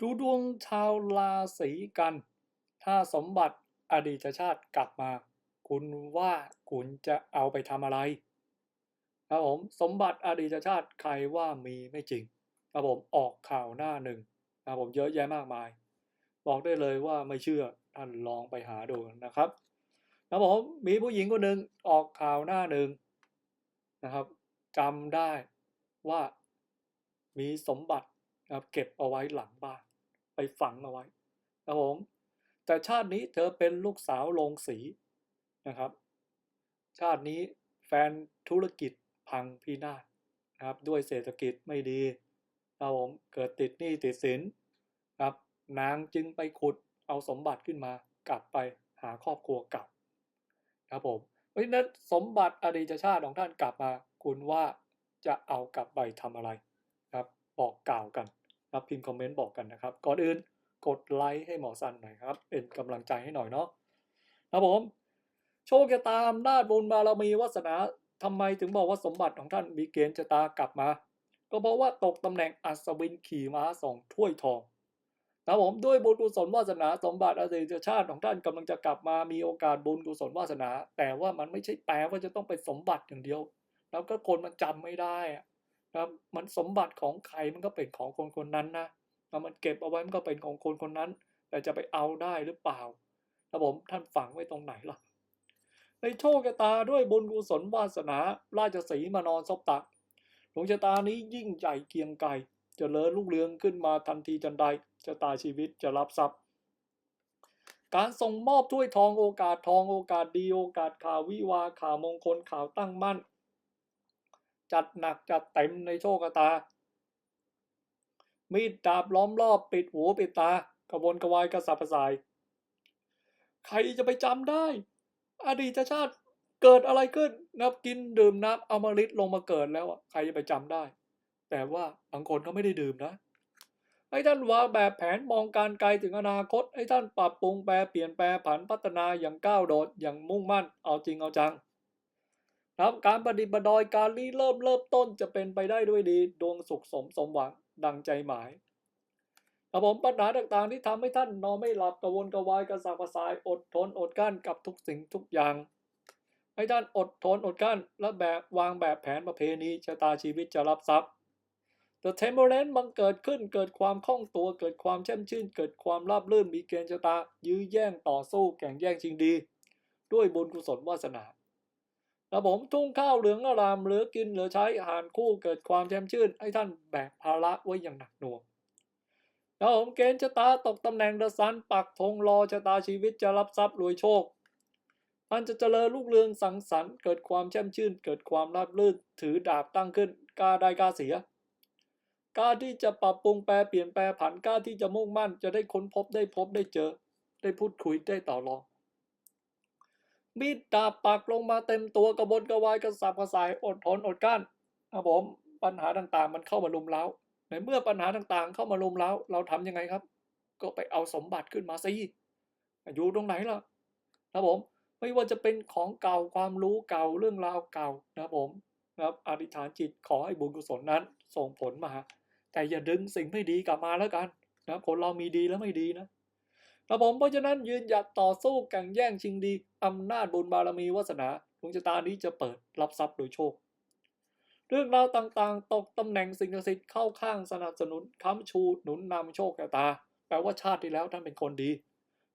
ดูดวงชาวราศีกัน ถ้าสมบัติอดีตชาติกลับมา คุณว่าคุณจะเอาไปทำอะไรครับผมสมบัติอดีตชาติใครว่ามีไม่จริงครับผมออกข่าวหน้าหนึ่งครับผมเยอะแยะมากมาย บอกได้เลยว่าไม่เชื่อท่านลองไปหาดูนะครับครับผมมีผู้หญิงคนหนึ่งออกข่าวหน้าหนึ่งนะครับจำได้ว่ามีสมบัติ นะครับเก็บเอาไว้หลังบ้าน ไปฝังเอาไว้ครับผมแต่ชาตินี้เธอเป็นลูกสาวโรงสีนะครับ ชาตินี้แฟนธุรกิจพังพินาศนะครับด้วยเศรษฐกิจไม่ดีครับผมเกิดติดหนี้ติดสินครับนางจึงไปขุดเอาสมบัติขึ้นมากลับไปหาครอบครัวเก่าครับผมเพราะฉะนั้นสมบัติอดีตชาติของท่านกลับมา คุณว่าจะเอากลับไปทำอะไร บอกกล่าวกันรับพิมพ์คอมเมนต์บอกกันนะครับ ก่อนอื่นกดไลค์ให้หมอสันหน่อยครับ เป็นกำลังใจให้หน่อยเนาะครับผม โชคชะตาอำนาจบุญบารมีวาสนาทำไมถึงบอกว่าสมบัติของท่านมีเกณฑ์ชะตากลับมา ก็เพราะว่าตกตำแหน่งอัศวินขี่ม้าสองถ้วยทองนะผมด้วยบุญกุศลวาสนาสมบัติอดีตชาติของท่านกำลังจะกลับมามีโอกาสบุญกุศลวาสนา แต่ว่ามันไม่ใช่แปลว่าจะต้องเป็นสมบัติอย่างเดียว แล้วก็คนมันจำไม่ได้อะ ครับมันสมบัติของใครมันก็เป็นของคนคนนั้นนะแล้วมันเก็บเอาไว้มันก็เป็นของคนคนนั้น แต่จะไปเอาได้หรือเปล่าครับผมท่านฝังไว้ตรงไหนล่ะ ในโชคชะตาด้วยบุญกุศลวาสนา ราชสีมานอนซบตักดวงชะตานี้ยิ่งใหญ่เกียงไกรจะเลิศลุกเรืองขึ้นมาทันทีทันใดชะตาชีวิตจะรับทรัพย์การส่งมอบถ้วยทองโอกาสทองโอกาสดีโอกาสข่าววิวาข่าวมงคลข่าวตั้งมั่น จัดหนักจัดเต็มในโชคชะตา มีดดาบล้อมรอบปิดหูปิดตากระวนกระวายกระสับกระส่าย ใครจะไปจำได้ อดีตชาติเกิดอะไรขึ้นนับกินดื่มน้ำอมฤตลงมาเกิดแล้วอะใครจะไปจำได้ แต่ว่าบางคนก็ไม่ได้ดื่มนะให้ท่านวางแบบแผนมองการไกลถึงอนาคตให้ท่านปรับปรุงแปรเปลี่ยนแปลผันพัฒนาอย่างก้าวโดดอย่างมุ่งมั่นเอาจริงเอาจัง นะครับการปฏิบัติดอยการรีเริ่มเริ่มต้นจะเป็นไปได้ด้วยดีดวงสุขสมสมหวังดังใจหมายครับผมปัญหาต่างๆที่ทำให้ท่านนอนไม่หลับกระวนกระวายกระสับกระส่ายอดทนอดกั้นกับทุกสิ่งทุกอย่าง ให้ท่านอดทนอดกั้นและแบบวางแบบแผนประเพณีชะตาชีวิตจะรับทรัพย์ The Temperance บังเกิดขึ้นเกิดความคล่องตัวเกิดความแช่มชื่น เกิดความราบรื่นมีเกณฑ์ชะตา ยื้อแย่งต่อสู้แข่งแย่งชิงดี ด้วยบุญกุศลวาสนา แล้วผมทุ่งข้าวเหลืองอรามเหลือกินเหลือใช้อาหารคู่เกิดความแช่มชื่น ให้ท่านแบกภาระไว้อย่างหนักหน่วงแล้วผมเกณฑ์ชะตาตกตำแหน่งเดซันปักธงรอชะตาชีวิตจะรับทรัพย์รวยโชคท่านจะเจริญลูกเรืองสังสรรค์เกิดความแช่มชื่น เกิดความราบรื่นถือดาบตั้งขึ้นกล้าได้กล้าเสียกล้าที่จะปรับปรุงแปลเปลี่ยนแปลผันกล้าที่จะมุ่งมั่น จะได้ค้นพบได้พบได้เจอ ได้พูดคุยได้ต่อรอง มีดดาบปักลงมาเต็มตัวกระบนกระวายกระสับกระส่ายอดทนอดกั้นครับผมปัญหาต่างๆ มันเข้ามาลุมเล้าในเมื่อปัญหาต่างๆ เข้ามาลุมเล้าเราทำยังไงครับ ก็ไปเอาสมบัติขึ้นมาสิอยู่ตรงไหนล่ะครับผมไม่ว่าจะเป็นของเก่าความรู้เก่าเรื่องราวเก่านะครับผมนะครับอธิษฐานจิตขอให้บุญกุศลนั้นส่งผลมา แต่อย่าดึงสิ่งไม่ดีกลับมาแล้วกันนะคนเรามีดีแล้วไม่ดีนะ ครับผมเพราะฉะนั้นยืนหยัดต่อสู้แข่งแย่งชิงดีอำนาจบุญบารมีวาสนาดวงชะตานี้จะเปิดรับทรัพย์โดยโชค เรื่องราวต่างๆ ตกตำแหน่งสิ่งศักดิ์สิทธิ์เข้าข้างสนับสนุนค้ำชูหนุนนำโชคชะตา แปลว่าชาติที่แล้วท่านเป็นคนดี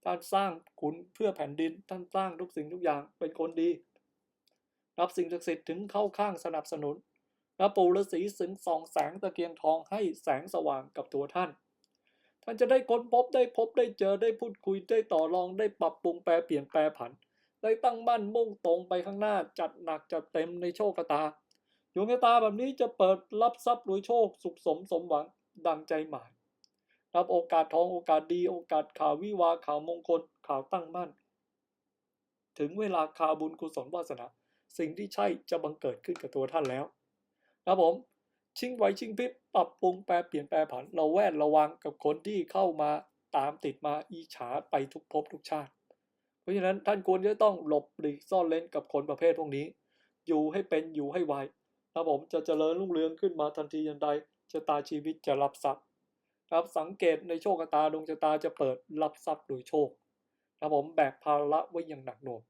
ท่านสร้างขุนเพื่อแผ่นดินท่านสร้างทุกสิ่งทุกอย่างเป็นคนดี รับสิ่งศักดิ์สิทธิ์ถึงเข้าข้างสนับสนุนและปู่ฤาษีสึงส่องแสงตะเกียงทองให้แสงสว่างกับตัวท่าน ท่านจะได้ค้นพบได้พบได้เจอได้พูดคุยได้ต่อรองได้ปรับปรุงแปลเปลี่ยนแปลผัน ได้ตั้งมั่นมุ่งตรงไปข้างหน้าจัดหนักจัดเต็มในโชคชะตาดวงชะตาแบบนี้จะเปิดรับทรัพย์รวยโชคสุขสมสมหวังดังใจหมายรับโอกาสทองโอกาสดีโอกาสข่าววิวาข่าวมงคลข่าวตั้งมั่น ถึงเวลาข่าวบุญกุศลวาสนา สิ่งที่ใช่จะบังเกิดขึ้นกับตัวท่านแล้วครับผม ชิงไหวชิงพริบปรับปรุงแปลเปลี่ยนแปลผันเราแวดระวังกับคนที่เข้ามาตามติดมาอีฉาไปทุกภพทุกชาติ เพราะฉะนั้นท่านควรจะต้องหลบหลีกซ่อนเล้นกับคนประเภทพวกนี้ อยู่ให้เป็นอยู่ให้ไวครับผมจะเจริญรุ่งเรืองขึ้นมาทันทียันใดชะตาชีวิตจะรับทรัพย์ครับสังเกตในโชคชะตาดวงชะตาจะเปิดรับทรัพย์โดยโชคครับผมแบกภาระไว้อย่างหนักหน่วง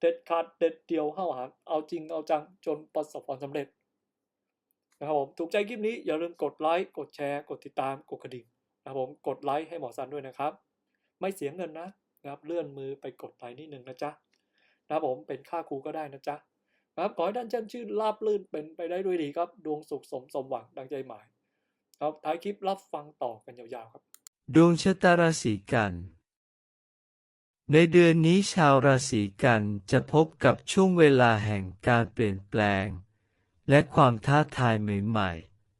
เด็ดขาดเด็ดเดียวเข้าหาเอาจริงเอาจังจนประสบความสำเร็จ นะครับผมถูกใจคลิปนี้อย่าลืมกดไลค์กดแชร์ กดติดตามกดกระดิ่งนะครับผมกดไลค์ให้หมอซันด้วยนะครับ ไม่เสียเงินนะนะครับเลื่อนมือไปกดไลค์นิดนึงนะจ๊ะนะครับผมเป็นค่าครูก็ได้นะจ๊ะนะครับขอให้ท่านเช่นชื่นราบลื่นเป็นไปได้ด้วยดีครับ ดวงสุขสมสมหวังดังใจหมายครับท้ายคลิปรับฟังต่อกันยาวๆครับ ดวงชะตาราศีกัน ในเดือนนี้ชาวราศีกันจะพบกับช่วงเวลาแห่งการเปลี่ยนแปลง และความท้าทายใหม่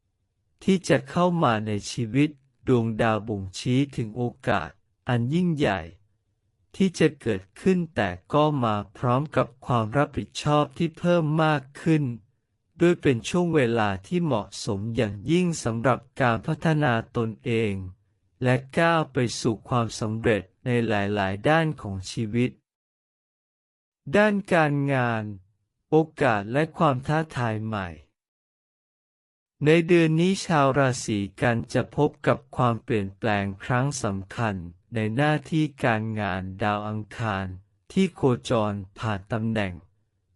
ๆ ที่จะเข้ามาในชีวิตดวงดาวบ่งชี้ถึงโอกาสอันยิ่งใหญ่ ที่จะเกิดขึ้นแต่ก็มาพร้อมกับความรับผิดชอบที่เพิ่มมากขึ้น ด้วยเป็นช่วงเวลาที่เหมาะสมอย่างยิ่งสำหรับการพัฒนาตนเอง และก้าวไปสู่ความสำเร็จในหลายๆ ด้านของชีวิต ด้านการงาน โอกาสและความท้าทายใหม่ ในเดือนนี้ชาวราศีกันจะพบกับความเปลี่ยนแปลงครั้งสำคัญในหน้าที่การงานดาวอังคาร ที่โคจรผ่านตำแหน่ง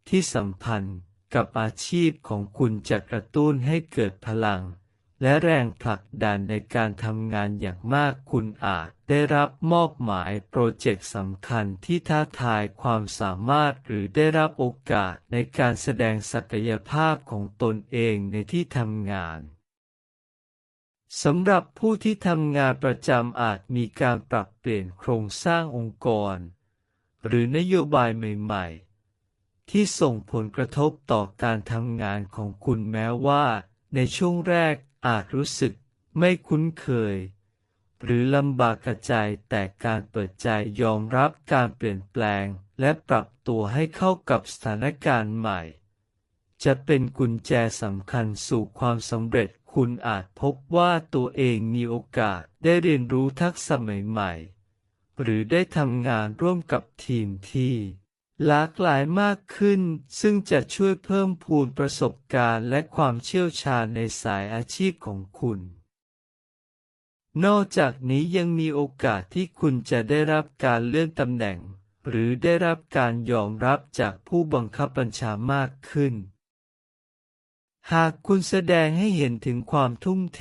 ที่สัมพันธ์กับอาชีพของคุณจะกระตุ้นให้เกิดพลัง และแรงผลักดันในการทำงานอย่างมากคุณอาจได้รับมอบหมายโปรเจกต์สำคัญที่ท้าทายความสามารถหรือได้รับโอกาสในการแสดงศักยภาพของตนเองในที่ทำงานสำหรับผู้ที่ทำงานประจำอาจมีการปรับเปลี่ยนโครงสร้างองค์กร หรือนโยบายใหม่ ๆ ที่ส่งผลกระทบต่อการทำงานของคุณแม้ว่า ในช่วงแรก อาจรู้สึกไม่คุ้นเคย หรือลำบากกระใจแต่การเปิดใจยอมรับการเปลี่ยนแปลง และปรับตัวให้เข้ากับสถานการณ์ใหม่ จะเป็นกุญแจสำคัญสู่ความสำเร็จคุณอาจพบว่าตัวเองมีโอกาสได้เรียนรู้ทักษะใหม่ ๆ หรือได้ทำงานร่วมกับทีมที่ หลากหลายมากขึ้น ซึ่งจะช่วยเพิ่มพูนประสบการณ์และความเชี่ยวชาญในสายอาชีพของคุณ นอกจากนี้ยังมีโอกาสที่คุณจะได้รับการเลื่อนตำแหน่ง หรือได้รับการยอมรับจากผู้บังคับบัญชามากขึ้น หากคุณแสดงให้เห็นถึงความทุ่มเท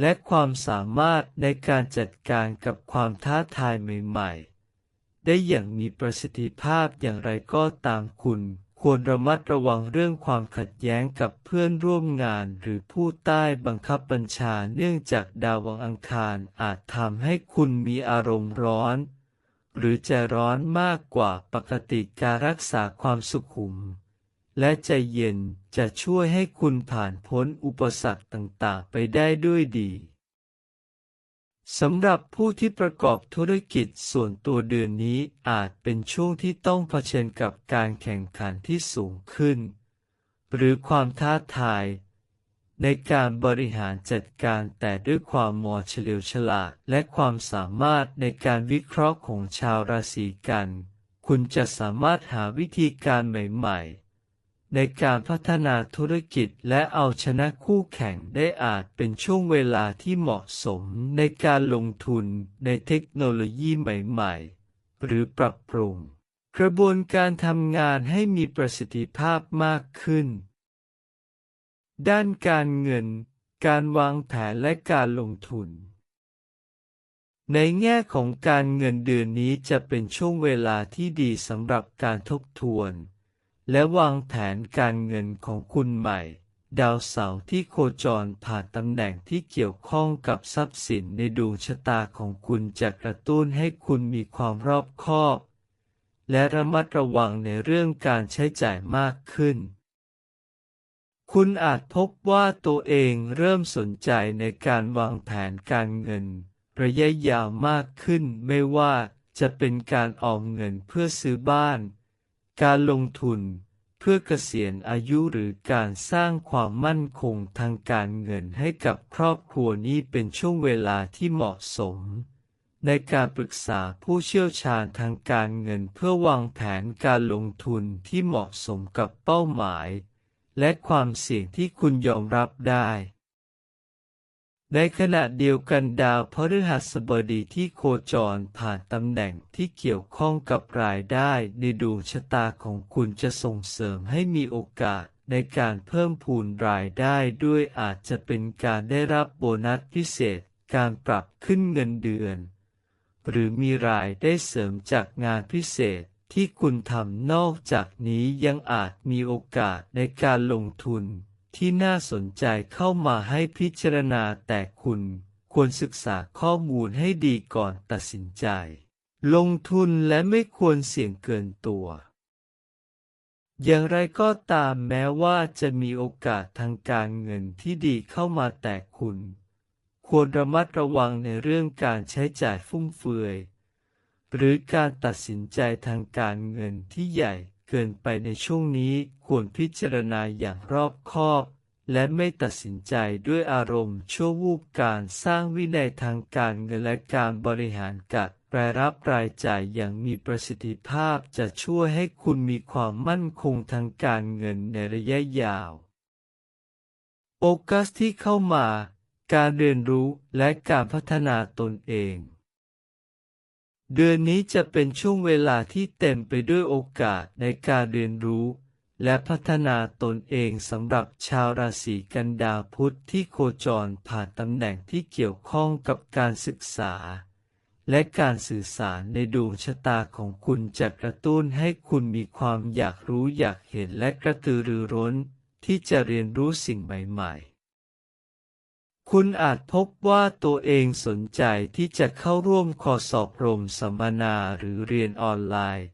และความสามารถในการจัดการกับความท้าทายใหม่ ๆ ได้อย่างมีประสิทธิภาพอย่างไรก็ตามคุณ ควรระมัดระวังเรื่องความขัดแย้งกับเพื่อนร่วมงานหรือผู้ใต้บังคับบัญชาเนื่องจากดาววังอังคารอาจทำให้คุณมีอารมณ์ร้อน หรือใจร้อนมากกว่าปกติการรักษาความสุขุม และใจเย็นจะช่วยให้คุณผ่านพ้นอุปสรรคต่างๆ ไปได้ด้วยดี สำหรับผู้ที่ประกอบธุรกิจส่วนตัวเดือนนี้อาจเป็นช่วงที่ต้องเผชิญกับการแข่งขันที่สูงขึ้น หรือความท้าทาย ในการบริหารจัดการแต่ด้วยความมอเฉลียวฉลาดและความสามารถในการวิเคราะห์ของชาวราศีกัน คุณจะสามารถหาวิธีการใหม่ ๆ ในการพัฒนาธุรกิจและเอาชนะคู่แข่งได้อาจเป็นช่วงเวลาที่เหมาะสมในการลงทุนในเทคโนโลยีใหม่ๆ หรือปรับปรุง กระบวนการทำงานให้มีประสิทธิภาพมากขึ้น ด้านการเงิน การวางแผนและการลงทุนในแง่ของการเงินเดือนนี้จะเป็นช่วงเวลาที่ดีสำหรับการทบทวน และวางแผนการเงินของคุณใหม่ ดาวเสาร์ที่โคจรผ่านตำแหน่งที่เกี่ยวข้องกับทรัพย์สินในดวงชะตาของคุณจะกระตุ้นให้คุณมีความรอบคอบ และระมัดระวังในเรื่องการใช้จ่ายมากขึ้น คุณอาจพบว่าตัวเองเริ่มสนใจในการวางแผนการเงิน ระยะยาวมากขึ้นไม่ว่าจะเป็นการออมเงินเพื่อซื้อบ้าน การลงทุนเพื่อเกษียณอายุหรือการสร้างความมั่นคงทางการเงินให้กับครอบครัวนี้เป็นช่วงเวลาที่เหมาะสม ในการปรึกษาผู้เชี่ยวชาญทางการเงินเพื่อวางแผนการลงทุนที่เหมาะสมกับเป้าหมาย และความเสี่ยงที่คุณยอมรับได้ ในขณะเดียวกันดาวพฤหัสบดีที่โคจรผ่านตำแหน่งที่เกี่ยวข้องกับรายได้ในดวงชะตาของคุณจะส่งเสริมให้มีโอกาสในการเพิ่มพูนรายได้ด้วยอาจจะเป็นการได้รับโบนัสพิเศษ การปรับขึ้นเงินเดือน หรือมีรายได้เสริมจากงานพิเศษที่คุณทำนอกจากนี้ยังอาจมีโอกาสในการลงทุน ที่น่าสนใจเข้ามาให้พิจารณาแต่คุณควรศึกษาข้อมูลให้ดีก่อนตัดสินใจ ลงทุนและไม่ควรเสี่ยงเกินตัว อย่างไรก็ตามแม้ว่าจะมีโอกาสทางการเงินที่ดีเข้ามาแต่คุณ ควรระมัดระวังในเรื่องการใช้จ่ายฟุ่มเฟือย หรือการตัดสินใจทางการเงินที่ใหญ่ เกินไปในช่วงนี้ควรพิจารณาอย่างรอบคอบ และไม่ตัดสินใจด้วยอารมณ์ชั่ววูบการสร้างวินัยทางการเงินและการบริหารกัดรายรับรายจ่ายอย่างมีประสิทธิภาพจะช่วยให้คุณมีความมั่นคงทางการเงินในระยะยาวโอกาสที่เข้ามา การเรียนรู้และการพัฒนาตนเอง เดือนนี้จะเป็นช่วงเวลาที่เต็มไปด้วยโอกาสในการเรียนรู้ และพัฒนาตนเองสำหรับชาวราศีกันดาวพุธที่โคจรผ่านตำแหน่งที่เกี่ยวข้องกับการศึกษา และการสื่อสารในดวงชะตาของคุณจะกระตุ้นให้คุณมีความอยากรู้อยากเห็นและกระตือรือร้น ที่จะเรียนรู้สิ่งใหม่ๆ คุณอาจพบว่าตัวเองสนใจที่จะเข้าร่วมคอสอบรมสัมมนาหรือเรียนออนไลน์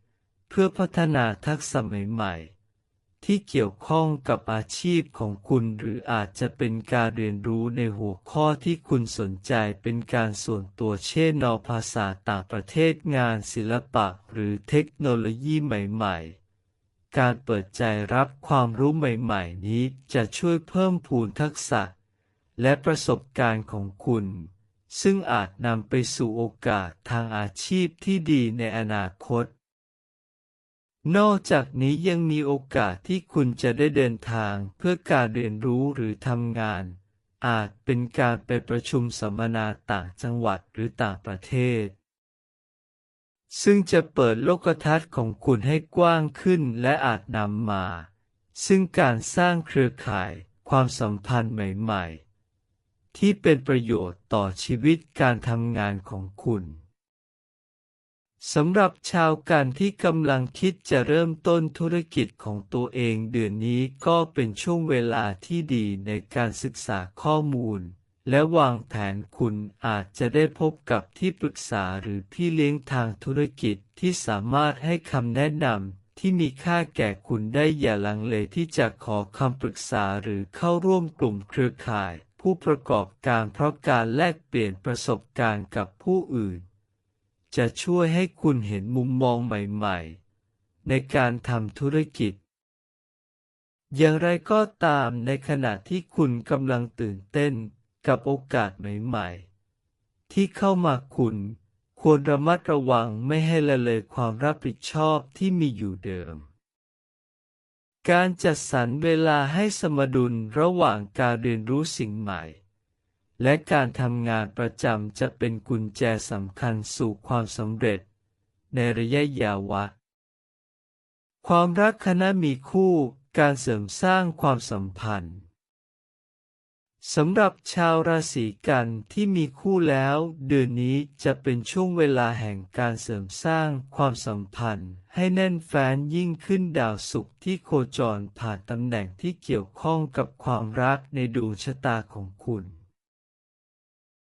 เพื่อพัฒนาทักษะใหม่ๆ ที่เกี่ยวข้องกับอาชีพของคุณหรืออาจจะเป็นการเรียนรู้ในหัวข้อที่คุณสนใจเป็นการส่วนตัวเช่นนอภาษาต่างประเทศงานศิลปะหรือเทคโนโลยีใหม่ๆการเปิดใจรับความรู้ใหม่ ๆ นี้จะช่วยเพิ่มพูนทักษะ และประสบการณ์ของคุณ ซึ่งอาจนำไปสู่โอกาสทางอาชีพที่ดีในอนาคต นอกจากนี้ยังมีโอกาสที่คุณจะได้เดินทางเพื่อการเรียนรู้หรือทำงาน อาจเป็นการไปประชุมสัมมนาต่างจังหวัดหรือต่างประเทศ ซึ่งจะเปิดโลกทัศน์ของคุณให้กว้างขึ้นและอาจนำมา ซึ่งการสร้างเครือข่ายความสัมพันธ์ใหม่ ๆ ที่เป็นประโยชน์ต่อชีวิตการทำงานของคุณสำหรับชาวกันที่กำลังคิดจะเริ่มต้นธุรกิจของตัวเองเดือนนี้ก็เป็นช่วงเวลาที่ดีในการศึกษาข้อมูล และวางแผนคุณอาจจะได้พบกับที่ปรึกษาหรือพี่เลี้ยงทางธุรกิจที่สามารถให้คำแนะนำที่มีค่าแก่คุณได้อย่าลังเลที่จะขอคำปรึกษาหรือเข้าร่วมกลุ่มเครือข่าย ผู้ประกอบการเพราะการแลกเปลี่ยนประสบการณ์กับผู้อื่น จะช่วยให้คุณเห็นมุมมองใหม่ๆ ในการทำธุรกิจ อย่างไรก็ตามในขณะที่คุณกำลังตื่นเต้นกับโอกาสใหม่ๆ ที่เข้ามาคุณควรระมัดระวังไม่ให้ละเลยความรับผิดชอบที่มีอยู่เดิม การจัดสรรเวลาให้สมดุลระหว่างการเรียนรู้สิ่งใหม่ และการทำงานประจำจะเป็นกุญแจสำคัญสู่ความสำเร็จ ในระยะยาวะ ความรักคณะมีคู่ การเสริมสร้างความสัมพันธ์ สำหรับชาวราศีกันที่มีคู่แล้ว เดือนนี้จะเป็นช่วงเวลาแห่งการเสริมสร้างความสัมพันธ์ ให้แน่นแฟ้นยิ่งขึ้นดาวศุกร์ที่โคจรผ่านตำแหน่งที่เกี่ยวข้องกับความรักในดวงชะตาของคุณ